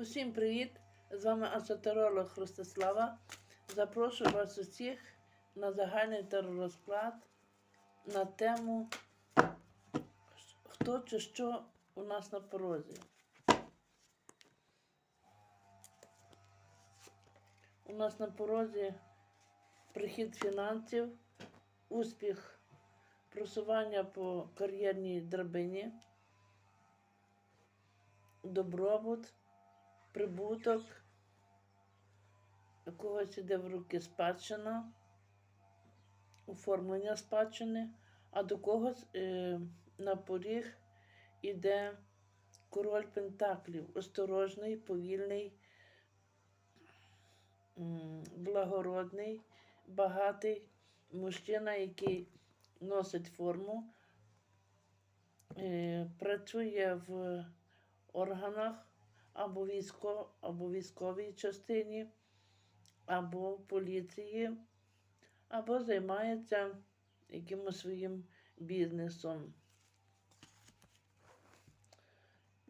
Усім привіт! З вами асотеролог Ростислава. Запрошую вас усіх на загальний теророзклад на тему Хто чи що у нас на порозі. У нас на порозі прихід фінансів, успіх, просування по кар'єрній драбині, добробут, прибуток, у когось іде в руки спадщина, оформлення спадщини, а до когось е, на поріг іде король Пентаклів, осторожний, повільний, благородний, багатий мужчина, який носить форму, е, працює в органах або, військо, або військовій частині, або поліції, або займається якимось своїм бізнесом.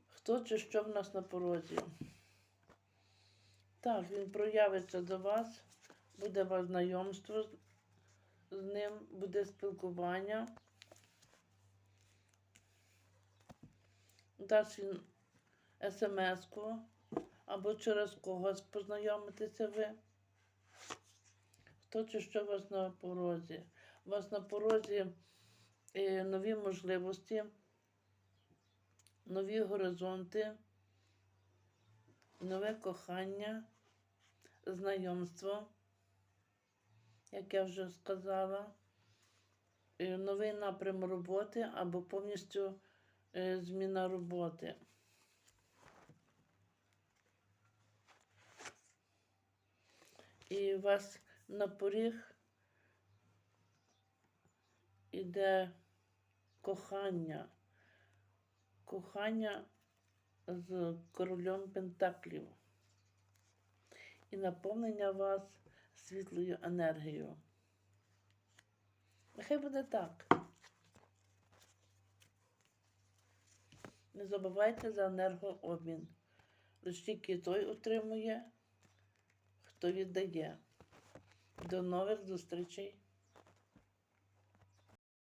Хто чи що в нас на порозі? Так, він проявиться до вас, буде вас знайомство з, ним, буде спілкування. Дасть він смс-ку або через когось познайомитеся ви. Хто чи що у вас на порозі? У вас на порозі е, нові можливості, нові горизонти, нове кохання, знайомство, як я вже сказала, е, новий напрям роботи або повністю е, зміна роботи. І вас на поріг іде кохання. Кохання з королем Пентаклів. І наповнення вас світлою енергією. Нехай буде так. Не забувайте за енергообмін. Лише тільки той отримує, хто віддає. До нових зустрічей!